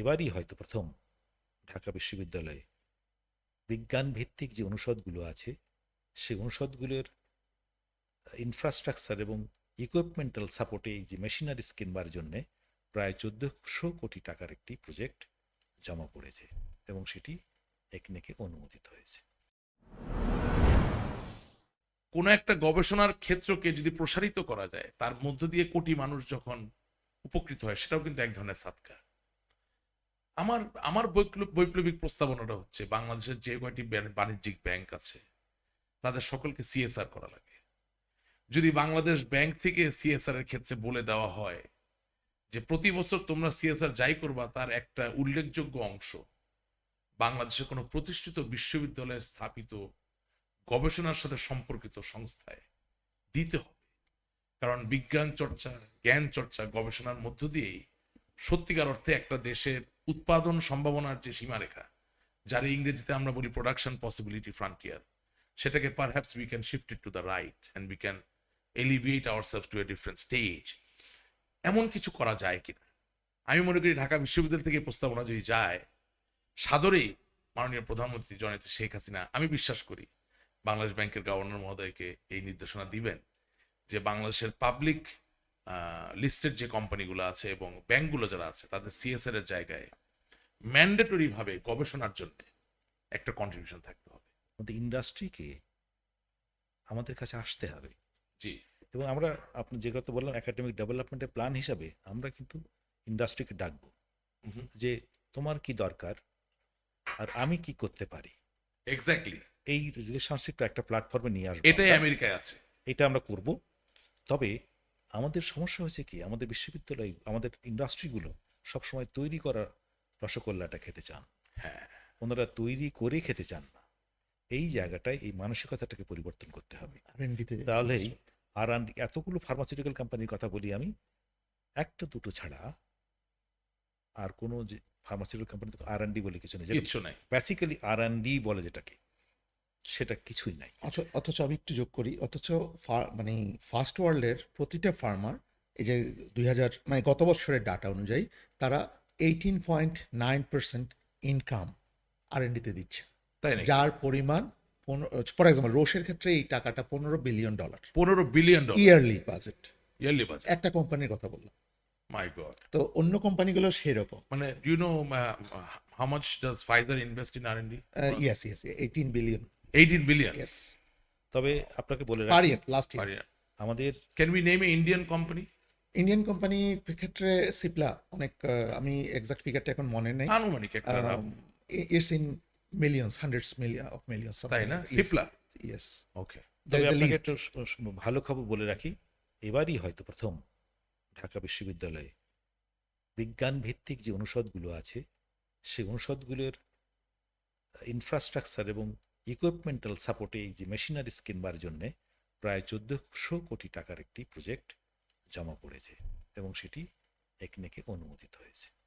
এবারই হয়তো প্রথম ঢাকা বিশ্ববিদ্যালয়ে। বিজ্ঞান ভিত্তিক যে অনুষদগুলো আছে সেই অনুষদগুলোর ইনফ্রাস্ট্রাকচার এবং ইকুইপমেন্টাল সাপোর্টে এই যে মেশিনারিজ কিনবার জন্যে প্রায় চোদ্দশো কোটি টাকার একটি প্রজেক্ট জমা পড়েছে এবং সেটি একনেকে অনুমোদিত হয়েছে। কোনো একটা গবেষণার ক্ষেত্রকে যদি প্রসারিত করা যায়, তার মধ্য দিয়ে কোটি মানুষ যখন উপকৃত হয়, সেটাও কিন্তু এক ধরনের সাতকা আমার আমার বৈপ্লব- বৈপ্লবিক প্রস্তাবনাটা হচ্ছে বাংলাদেশের যে কয়টি বাণিজ্যিক ব্যাংক আছে, তাদের সকলকে সিএসআর করা লাগে। যদি বাংলাদেশ ব্যাংক থেকে সিএসআর এর ক্ষেত্রে বলে দেওয়া হয় যে প্রতি বছর তোমরা সিএসআর যাই করবা, তার একটা উল্লেখযোগ্য অংশ বাংলাদেশের কোনো প্রতিষ্ঠিত বিশ্ববিদ্যালয়ে স্থাপিত গবেষণার সাথে সম্পর্কিত সংস্থায় দিতে হবে। কারণ বিজ্ঞান চর্চা, জ্ঞান চর্চা গবেষণার মধ্য দিয়েই সত্যিকার অর্থে একটা দেশের উৎপাদন সম্ভাবনার যে সীমারেখা, যার ইংরেজিতে আমরা বলি প্রোডাকশন পসিবিলিটি ফ্রন্টিয়ার সেটাকে perhaps we can shift it to the right and we can elevate our self to a different stage এমন কিছু করা যায় কিনা? আমি মনে করি ঢাকা বিশ্ববিদ্যালয় থেকে প্রস্তাবনা যদি যায়। সাদরেই মাননীয় প্রধানমন্ত্রী জননেত্রী শেখ হাসিনা, আমি বিশ্বাস করি বাংলাদেশ ব্যাংকের গভর্নর মহোদয়কে এই নির্দেশনা দিবেন যে বাংলাদেশের পাবলিক লিস্টেড যে কোম্পানিগুলো আছে এবং ব্যাংকগুলো যারা আছে তাদের সিএসআর এর জায়গায় ম্যান্ডেটরি ভাবে গবেষণার জন্য একটা কন্ট্রিবিউশন থাকতে হবে। আমাদের ইন্ডাস্ট্রিকে আমাদের কাছে আসতে হবে। জি। এবং আমরা আপনি যে কথা বললাম একাডেমিক ডেভেলপমেন্টের প্ল্যান হিসাবে আমরা কিন্তু ইন্ডাস্ট্রিকে ডাকবো। যে তোমার কি দরকার? আর আমি কি করতে পারি? এক্স্যাক্টলি এই রিলেশনশিপটা একটা প্ল্যাটফর্মে নিয়ে আসব। এটাই আমেরিকায় আছে। এটা আমরা করব। তবে আমাদের সমস্যা হয়েছে কি? আমাদের বিশ্ববিদ্যালয় আমাদের ইন্ডাস্ট্রিগুলো সবসময় তৈরি করা রসগোল্লাটা খেতে চান। হ্যাঁ। ওনারা তৈরি করে খেতে চান না। এই জায়গাটায় এই মানসিকতাটাকে পরিবর্তন করতে হবে। তাহলেই আর এতগুলো ফার্মাসিউটিক্যাল কোম্পানির কথা বলি আমি একটা দুটো ছাড়া আর কোনো যে ফার্মাসিউটিক্যাল কোম্পানি আর ডি বলে কিছু নেই। কিচ্ছু নাই। বেসিক্যালি আর ডি বলে যেটাকে। সেটা কিছুই নাই। অথ- অথচ আমি একটু যোগ করি অথচ মানে ফার্স্ট ওয়ার্ল্ডের প্রতিটা ফার্মার এই যে দুই হাজার মানে গত বছরের ডাটা অনুযায়ী তারা eighteen point nine percent income আর তে দিচ্ছে। তাই যার পরিমাণ ফর এক্সাম্পল রোশের ক্ষেত্রে এই টাকাটা পনেরো বিলিয়ন ডলার পনেরো billion yearly budget yearly budget একটা কোম্পানির কথা বললাম। মাই গড তো অন্য কোম্পানিগুলো সেরকম। মানে you know how much does Pfizer invest in R D yes yes eighteen billion eighteen billion yes তবে আপনাকে বলে পার ইয়ার লাস্ট ইয়ার আমাদের can we name a Indian company Indian কোম্পানির ক্ষেত্রে সিপলা অনেক আমি এক্সাক্ট ফিগারটা এখন মনে নেই। আনুমানিক একটা it's in millions hundreds million of millions তাই না? সিপলা ইয়েস ওকে তবে আপনাকে একটু ভালো খবর বলে রাখি এবারই হয়তো প্রথম ঢাকা বিশ্ববিদ্যালয়ে বিজ্ঞান ভিত্তিক যে অনুষদগুলো আছে সেই অনুষদগুলোর ইনফ্রাস্ট্রাকচার এবং ইকুইপমেন্টাল সাপোর্টে এই যে মেশিনারি কিনবার জন্য প্রায় চোদ্দশো কোটি টাকার একটি প্রজেক্ট জমা পড়েছে এবং সেটি একনেকে অনুমোদিত হয়েছে।